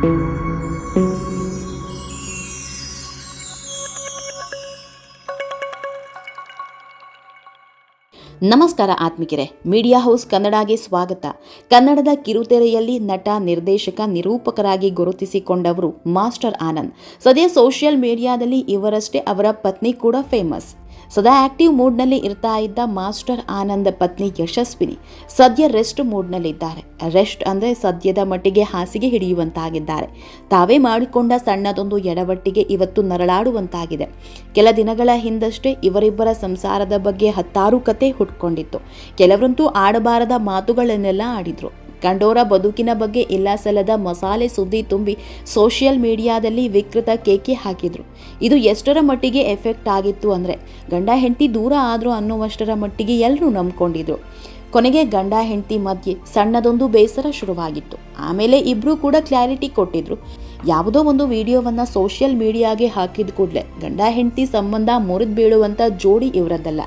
ನಮಸ್ಕಾರ ಆತ್ಮಿಕರೆ, media house ಕನ್ನಡಗೆ ಸ್ವಾಗತ. ಕನ್ನಡದ ಕಿರುತೆರೆಯಲ್ಲಿ ನಟ, ನಿರ್ದೇಶಕ, ನಿರೂಪಕರಾಗಿ ಗುರುತಿಸಿಕೊಂಡವರು ಮಾಸ್ಟರ್ ಆನಂದ್. ಸದ್ಯ ಸೋಷಿಯಲ್ ಮೀಡಿಯಾದಲ್ಲಿ ಇವರಷ್ಟೇ ಅವರ ಪತ್ನಿ ಕೂಡ ಫೇಮಸ್ ಸದಾ ಆಕ್ಟಿವ್ ಮೂಡ್ನಲ್ಲಿ ಇರ್ತಾ ಇದ್ದ ಮಾಸ್ಟರ್ ಆನಂದ್ ಪತ್ನಿ ಯಶಸ್ವಿನಿ ಸದ್ಯ ರೆಸ್ಟ್ ಮೂಡ್ನಲ್ಲಿದ್ದಾರೆ. ರೆಸ್ಟ್ ಅಂದರೆ ಸದ್ಯದ ಮಟ್ಟಿಗೆ ಹಾಸಿಗೆ ಹಿಡಿಯುವಂತಾಗಿದ್ದಾರೆ. ತಾವೇ ಮಾಡಿಕೊಂಡ ಸಣ್ಣದೊಂದು ಎಡವಟ್ಟಿಗೆ ಇವತ್ತು ನರಳಾಡುವಂತಾಗಿದೆ. ಕೆಲ ದಿನಗಳ ಹಿಂದಷ್ಟೇ ಇವರಿಬ್ಬರ ಸಂಸಾರದ ಬಗ್ಗೆ ಹತ್ತಾರು ಕತೆ ಹುಟ್ಕೊಂಡಿತ್ತು. ಕೆಲವರಂತೂ ಆಡಬಾರದ ಮಾತುಗಳನ್ನೆಲ್ಲ ಆಡಿದ್ರು. ಕಂಡೋರ ಬದುಕಿನ ಬಗ್ಗೆ ಇಲ್ಲ ಸಲ್ಲದ ಮಸಾಲೆ ಸುದ್ದಿ ತುಂಬಿ ಸೋಷಿಯಲ್ ಮೀಡಿಯಾದಲ್ಲಿ ವಿಕೃತ ಕೇಕೆ ಹಾಕಿದ್ರು. ಇದು ಎಷ್ಟರ ಮಟ್ಟಿಗೆ ಎಫೆಕ್ಟ್ ಆಗಿತ್ತು ಅಂದರೆ, ಗಂಡ ಹೆಂಡತಿ ದೂರ ಆದರೂ ಅನ್ನುವಷ್ಟರ ಮಟ್ಟಿಗೆ ಎಲ್ಲರೂ ನಂಬ್ಕೊಂಡಿದ್ರು. ಕೊನೆಗೆ ಗಂಡ ಹೆಂಡತಿ ಮಧ್ಯೆ ಸಣ್ಣದೊಂದು ಬೇಸರ ಶುರುವಾಗಿತ್ತು. ಆಮೇಲೆ ಇಬ್ಬರೂ ಕೂಡ ಕ್ಲಾರಿಟಿ ಕೊಟ್ಟಿದ್ರು. ಯಾವುದೋ ಒಂದು ವಿಡಿಯೋವನ್ನು ಸೋಷಿಯಲ್ ಮೀಡಿಯಾಗೆ ಹಾಕಿದ ಕೂಡಲೇ ಗಂಡ, ಹೆಂಡತಿ ಸಂಬಂಧ ಮುರಿದು ಬೀಳುವಂಥ ಜೋಡಿ ಇವರದ್ದಲ್ಲ.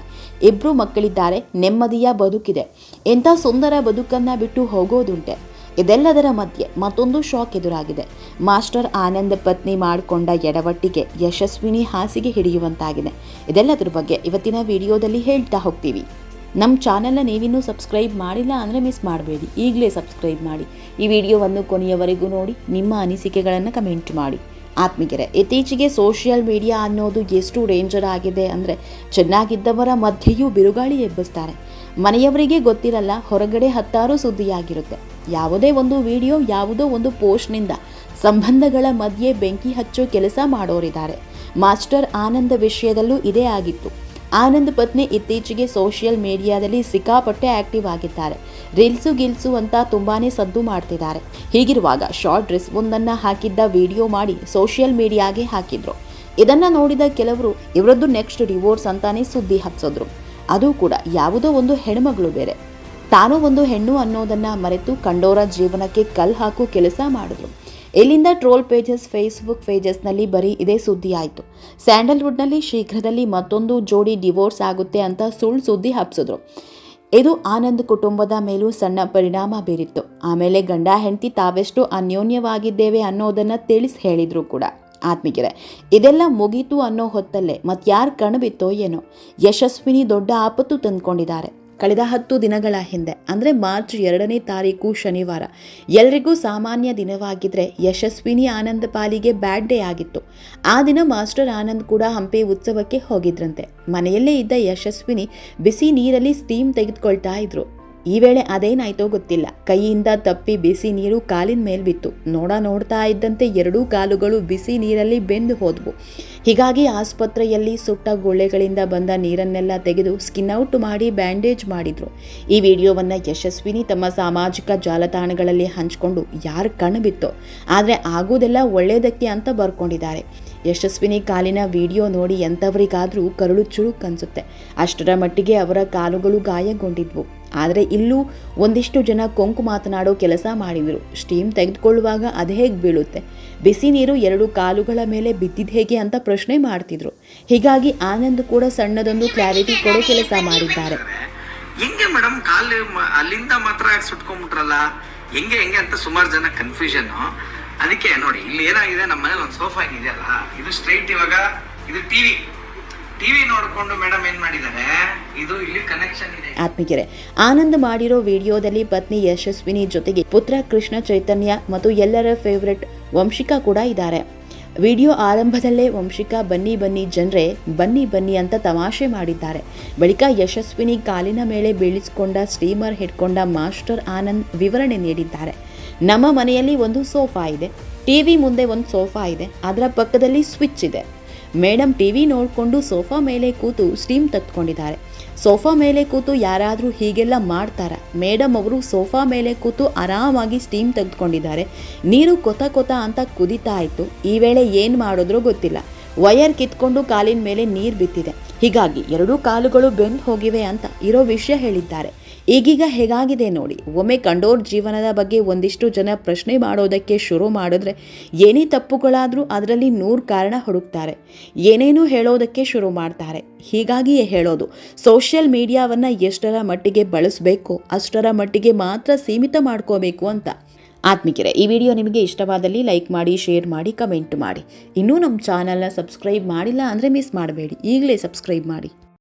ಇಬ್ಬರು ಮಕ್ಕಳಿದ್ದಾರೆ, ನೆಮ್ಮದಿಯ ಬದುಕಿದೆ. ಎಂಥ ಸುಂದರ ಬದುಕನ್ನು ಬಿಟ್ಟು ಹೋಗೋದುಂಟೆ. ಇದೆಲ್ಲದರ ಮಧ್ಯೆ ಮತ್ತೊಂದು ಶಾಕ್ ಎದುರಾಗಿದೆ. ಮಾಸ್ಟರ್ ಆನಂದ್ ಪತ್ನಿ ಮಾಡಿಕೊಂಡ ಎಡವಟ್ಟಿಗೆ ಯಶಸ್ವಿನಿ ಹಾಸಿಗೆ ಹಿಡಿಯುವಂತಾಗಿದೆ. ಇದೆಲ್ಲದರ ಬಗ್ಗೆ ಇವತ್ತಿನ ವಿಡಿಯೋದಲ್ಲಿ ಹೇಳ್ತಾ ಹೋಗ್ತೀವಿ. ನಮ್ಮ ಚಾನಲ್ನ ನೀವಿನ್ನೂ ಸಬ್ಸ್ಕ್ರೈಬ್ ಮಾಡಿಲ್ಲ ಅಂದರೆ ಮಿಸ್ ಮಾಡಬೇಡಿ. ಈಗಲೇ ಸಬ್ಸ್ಕ್ರೈಬ್ ಮಾಡಿ. ಈ ವಿಡಿಯೋವನ್ನು ಕೊನೆಯವರೆಗೂ ನೋಡಿ, ನಿಮ್ಮ ಅನಿಸಿಕೆಗಳನ್ನು ಕಮೆಂಟ್ ಮಾಡಿ. ಆತ್ಮಿಗೆರೆ ಇತ್ತೀಚೆಗೆ ಸೋಷಿಯಲ್ ಮೀಡಿಯಾ ಅನ್ನೋದು ಎಷ್ಟು ಡೇಂಜರ್ ಆಗಿದೆ ಅಂದರೆ, ಚೆನ್ನಾಗಿದ್ದವರ ಮಧ್ಯೆಯೂ ಬಿರುಗಾಳಿ ಎಬ್ಬಿಸ್ತಾರೆ. ಮನೆಯವರಿಗೆ ಗೊತ್ತಿರಲ್ಲ, ಹೊರಗಡೆ ಹತ್ತಾರು ಸುದ್ದಿಯಾಗಿರುತ್ತೆ. ಯಾವುದೇ ಒಂದು ವಿಡಿಯೋ, ಯಾವುದೋ ಒಂದು ಪೋಸ್ಟ್ನಿಂದ ಸಂಬಂಧಗಳ ಮಧ್ಯೆ ಬೆಂಕಿ ಹಚ್ಚೋ ಕೆಲಸ ಮಾಡೋರಿದ್ದಾರೆ. ಮಾಸ್ಟರ್ ಆನಂದ ವಿಷಯದಲ್ಲೂ ಇದೇ ಆಗಿತ್ತು. ಆನಂದ್ ಪತ್ನಿ ಇತ್ತೀಚೆಗೆ ಸೋಷಿಯಲ್ ಮೀಡಿಯಾದಲ್ಲಿ ಸಿಕ್ಕಾಪಟ್ಟೆ ಆಕ್ಟಿವ್ ಆಗಿದ್ದಾರೆ. ರೀಲ್ಸು ಗಿಲ್ಸು ಅಂತ ತುಂಬಾನೇ ಸದ್ದು ಮಾಡ್ತಿದ್ದಾರೆ. ಹೀಗಿರುವಾಗ ಶಾರ್ಟ್ ಡ್ರೆಸ್ ಒಂದನ್ನು ಹಾಕಿದ್ದ ವಿಡಿಯೋ ಮಾಡಿ ಸೋಷಿಯಲ್ ಮೀಡಿಯಾಗೆ ಹಾಕಿದ್ರು. ಇದನ್ನ ನೋಡಿದ ಕೆಲವರು, ಇವರದ್ದು ನೆಕ್ಸ್ಟ್ ಡಿವೋರ್ಸ್ ಅಂತಾನೆ ಸುದ್ದಿ ಹಚ್ಚಿದ್ರು ಅದು ಕೂಡ ಯಾವುದೋ ಒಂದು ಹೆಣ್ಮಗಳು ಬೇರೆ. ತಾನು ಒಂದು ಹೆಣ್ಣು ಅನ್ನೋದನ್ನ ಮರೆತು ಕಂಡೋರ ಜೀವನಕ್ಕೆ ಕಲ್ ಹಾಕು ಕೆಲಸ ಮಾಡಿದ್ರು. ಇಲ್ಲಿಂದ ಟ್ರೋಲ್ ಪೇಜಸ್, ಫೇಸ್ಬುಕ್ ಪೇಜಸ್ನಲ್ಲಿ ಬರೀ ಇದೇ ಸುದ್ದಿ ಆಯಿತು ಸ್ಯಾಂಡಲ್ವುಡ್ನಲ್ಲಿ ಶೀಘ್ರದಲ್ಲಿ ಮತ್ತೊಂದು ಜೋಡಿ ಡಿವೋರ್ಸ್ ಆಗುತ್ತೆ ಅಂತ ಸುಳ್ಳು ಸುದ್ದಿ ಹಬ್ಸಿದ್ರು. ಇದು ಆನಂದ್ ಕುಟುಂಬದ ಮೇಲೂ ಸಣ್ಣ ಪರಿಣಾಮ ಬೀರಿತ್ತು. ಆಮೇಲೆ ಗಂಡ, ಹೆಂಡತಿ ತಾವೆಷ್ಟು ಅನ್ಯೋನ್ಯವಾಗಿದ್ದೇವೆ ಅನ್ನೋದನ್ನು ತಿಳಿಸಿ ಹೇಳಿದ್ರು ಕೂಡ. ಆತ್ಮಿಕರೆ, ಇದೆಲ್ಲ ಮುಗೀತು ಅನ್ನೋ ಹೊತ್ತಲ್ಲೇ ಮತ್ಯಾರು ಕಣ್ಬಿತ್ತೋ ಏನೋ. ಯಶಸ್ವಿನಿ ದೊಡ್ಡ ಆಪತ್ತು ತಂದ್ಕೊಂಡಿದ್ದಾರೆ. ಕಳೆದ ಹತ್ತು ದಿನಗಳ ಹಿಂದೆ, ಅಂದರೆ ಮಾರ್ಚ್ ಎರಡನೇ ತಾರೀಕು ಶನಿವಾರ, ಎಲ್ರಿಗೂ ಸಾಮಾನ್ಯ ದಿನವಾಗಿದ್ದರೆ ಯಶಸ್ವಿನಿ ಆನಂದ್ ಪಾಲಿಗೆ ಬ್ಯಾಡ್ ಡೇ ಆಗಿತ್ತು. ಆ ದಿನ ಮಾಸ್ಟರ್ ಆನಂದ್ ಕೂಡ ಹಂಪಿ ಉತ್ಸವಕ್ಕೆ ಹೋಗಿದ್ರಂತೆ. ಮನೆಯಲ್ಲೇ ಇದ್ದ ಯಶಸ್ವಿನಿ ಬಿಸಿ ನೀರಲ್ಲಿ ಸ್ಟೀಮ್ ತೆಗೆದುಕೊಳ್ತಾ ಇದ್ರು. ಈ ವೇಳೆ ಅದೇನಾಯ್ತೋ ಗೊತ್ತಿಲ್ಲ. ಕೈಯಿಂದ ತಪ್ಪಿ ಬಿಸಿ ನೀರು ಕಾಲಿನ ಮೇಲೆ ಬಿತ್ತು. ನೋಡ ನೋಡ್ತಾ ಇದ್ದಂತೆ ಎರಡೂ ಕಾಲುಗಳು ಬಿಸಿ ನೀರಲ್ಲಿ ಬೆಂದು ಹೋದ್ವು. ಹೀಗಾಗಿ ಆಸ್ಪತ್ರೆಯಲ್ಲಿ ಸುಟ್ಟ ಗುಳ್ಳೆಗಳಿಂದ ಬಂದ ನೀರನ್ನೆಲ್ಲ ತೆಗೆದು ಸ್ಕಿನ್ ಔಟ್ ಮಾಡಿ ಬ್ಯಾಂಡೇಜ್ ಮಾಡಿದ್ರು. ಈ ವಿಡಿಯೋವನ್ನು ಯಶಸ್ವಿನಿ ತಮ್ಮ ಸಾಮಾಜಿಕ ಜಾಲತಾಣಗಳಲ್ಲಿ ಹಂಚಿಕೊಂಡು ಯಾರು ಕಣ್ಣು ಬಿತ್ತೋ. ಆದರೆ ಆಗೋದೆಲ್ಲ ಒಳ್ಳೆಯದಕ್ಕೆ ಅಂತ ಬರ್ಕೊಂಡಿದ್ದಾರೆ. ಯಶಸ್ವಿನಿ ಕಾಲಿನ ವಿಡಿಯೋ ನೋಡಿ ಎಂಥವರಿಗಾದರೂ ಕರುಳು ಚುಳುಕ್ ಅನ್ಸುತ್ತೆ. ಅಷ್ಟರ ಮಟ್ಟಿಗೆ ಅವರ ಕಾಲುಗಳು ಗಾಯಗೊಂಡಿದ್ವು. ಆದರೆ ಇಲ್ಲೂ ಒಂದಿಷ್ಟು ಜನ ಕೊಂಕು ಮಾತನಾಡೋ ಕೆಲಸ ಮಾಡಿದರು. ಸ್ಟೀಮ್ ತೆಗೆದುಕೊಳ್ಳುವಾಗ ಅದು ಹೇಗೆ ಬೀಳುತ್ತೆ? ಬಿಸಿ ನೀರು ಎರಡು ಕಾಲುಗಳ ಮೇಲೆ ಬಿದ್ದಿದ್ದು ಹೇಗೆ ಅಂತ ಪ್ರಶ್ನೆ ಮಾಡ್ತಿದ್ರು. ಹೀಗಾಗಿ ಆನಂದ್ ಕೂಡ ಸಣ್ಣದೊಂದು ಕ್ಲಾರಿಟಿ ಕೊಡೋ ಕೆಲಸ ಮಾಡಿದ್ದಾರೆ. ಹೆಂಗೆ ಮೇಡಮ್ ಕಾಲು ಅಲ್ಲಿಂದ ಮಾತ್ರ ಸುಟ್ಕೊಂಡ್ಬಿಟ್ರಲ್ಲ? ಹೆಂಗೆ ಹೆಂಗೆ ಅಂತ ಸುಮಾರು ಜನ ಕನ್ಫ್ಯೂಷನ್ ಅದಕ್ಕೆ ನೋಡಿ, ಇಲ್ಲಿ ಏನಾಗಿದೆ? ನಮ್ಮ ಮನೇಲಿ ಒಂದು ಸೋಫಾ ಇದೆಯಲ್ಲ ಇದು ಸ್ಟ್ರೈಟ್ ಇವಾಗ ಇದು ಟಿವಿ ಟಿವಿ ನೋಡ್ಕೊಂಡು ಮೇಡಮ್ ಏನು ಮಾಡಿದ್ದಾರೆ? ಇದು ಇಲ್ಲಿ ಕನೆಕ್ಷನ್ ಇದೆ. ಆನಂದ್ ಮಾಡಿರೋ ವಿಡಿಯೋದಲ್ಲಿ ಪತ್ನಿ ಯಶಸ್ವಿನಿ ಜೊತೆಗೆ ಪುತ್ರ ಕೃಷ್ಣ ಚೈತನ್ಯ ಮತ್ತು ಎಲ್ಲರ ಫೇವ್ರೆಟ್ ವಂಶಿಕಾ ಕೂಡ ಇದ್ದಾರೆ. ವಿಡಿಯೋ ಆರಂಭದಲ್ಲೇ ವಂಶಿಕಾ, ಬನ್ನಿ ಬನ್ನಿ ಜನರೇ, ಬನ್ನಿ ಬನ್ನಿ ಅಂತ ತಮಾಷೆ ಮಾಡಿದ್ದಾರೆ. ಬಳಿಕ ಯಶಸ್ವಿನಿ ಕಾಲಿನ ಮೇಲೆ ಬೀಳಿಸಿಕೊಂಡ, ಸ್ಟೀಮರ್ ಹಿಡ್ಕೊಂಡ ಮಾಸ್ಟರ್ ಆನಂದ್ ವಿವರಣೆ ನೀಡಿದ್ದಾರೆ. ನಮ್ಮ ಮನೆಯಲ್ಲಿ ಒಂದು ಸೋಫಾ ಇದೆ. ಟಿವಿ ಮುಂದೆ ಒಂದು ಸೋಫಾ ಇದೆ. ಅದರ ಪಕ್ಕದಲ್ಲಿ ಸ್ವಿಚ್ ಇದೆ. ಮೇಡಮ್ ಟಿ ವಿ ನೋಡಿಕೊಂಡು ಸೋಫಾ ಮೇಲೆ ಕೂತು ಸ್ಟೀಮ್ ತತ್ಕೊಂಡಿದ್ದಾರೆ. ಸೋಫಾ ಮೇಲೆ ಕೂತು ಯಾರಾದರೂ ಹೀಗೆಲ್ಲ ಮಾಡ್ತಾರ? ಮೇಡಮ್ ಅವರು ಸೋಫಾ ಮೇಲೆ ಕೂತು ಆರಾಮಾಗಿ ಸ್ಟೀಮ್ ತೆಗೆದುಕೊಂಡಿದ್ದಾರೆ. ನೀರು ಕೊತ ಕೊತ ಅಂತ ಕುದೀತಾ ಇತ್ತು. ಈ ವೇಳೆ ಏನು ಮಾಡಿದ್ರೂ ಗೊತ್ತಿಲ್ಲ. ವಯರ್ ಕಿತ್ಕೊಂಡು ಕಾಲಿನ ಮೇಲೆ ನೀರು ಬಿತ್ತಿದೆ ಹೀಗಾಗಿ ಎರಡೂ ಕಾಲುಗಳು ಬೆಂದು ಹೋಗಿವೆ ಅಂತ ಇರೋ ವಿಷಯ ಹೇಳಿದ್ದಾರೆ. ಈಗೀಗ ಹೇಗಾಗಿದೆ ನೋಡಿ? ಒಮ್ಮೆ ಕಂಡೋರ್ ಜೀವನದ ಬಗ್ಗೆ ಒಂದಿಷ್ಟು ಜನ ಪ್ರಶ್ನೆ ಮಾಡೋದಕ್ಕೆ ಶುರು ಮಾಡಿದ್ರೆ ಏನೇ ತಪ್ಪುಗಳಾದರೂ ಅದರಲ್ಲಿ ನೂರು ಕಾರಣ ಹುಡುಕ್ತಾರೆ. ಏನೇನೂ ಹೇಳೋದಕ್ಕೆ ಶುರು ಮಾಡ್ತಾರೆ. ಹೀಗಾಗಿಯೇ ಹೇಳೋದು, ಸೋಷಿಯಲ್ ಮೀಡಿಯಾವನ್ನು ಎಷ್ಟರ ಮಟ್ಟಿಗೆ ಬಳಸಬೇಕು, ಅಷ್ಟರ ಮಟ್ಟಿಗೆ ಮಾತ್ರ ಸೀಮಿತ ಮಾಡ್ಕೋಬೇಕು ಅಂತ. ಆತ್ಮಿಕರೆ, ಈ ವಿಡಿಯೋ ನಿಮಗೆ ಇಷ್ಟವಾದಲ್ಲಿ ಲೈಕ್ ಮಾಡಿ, ಶೇರ್ ಮಾಡಿ, ಕಮೆಂಟ್ ಮಾಡಿ. ಇನ್ನೂ ನಮ್ಮ ಚಾನಲ್ನ ಸಬ್ಸ್ಕ್ರೈಬ್ ಮಾಡಿಲ್ಲ ಅಂದರೆ ಮಿಸ್ ಮಾಡಬೇಡಿ. ಈಗಲೇ ಸಬ್ಸ್ಕ್ರೈಬ್ ಮಾಡಿ.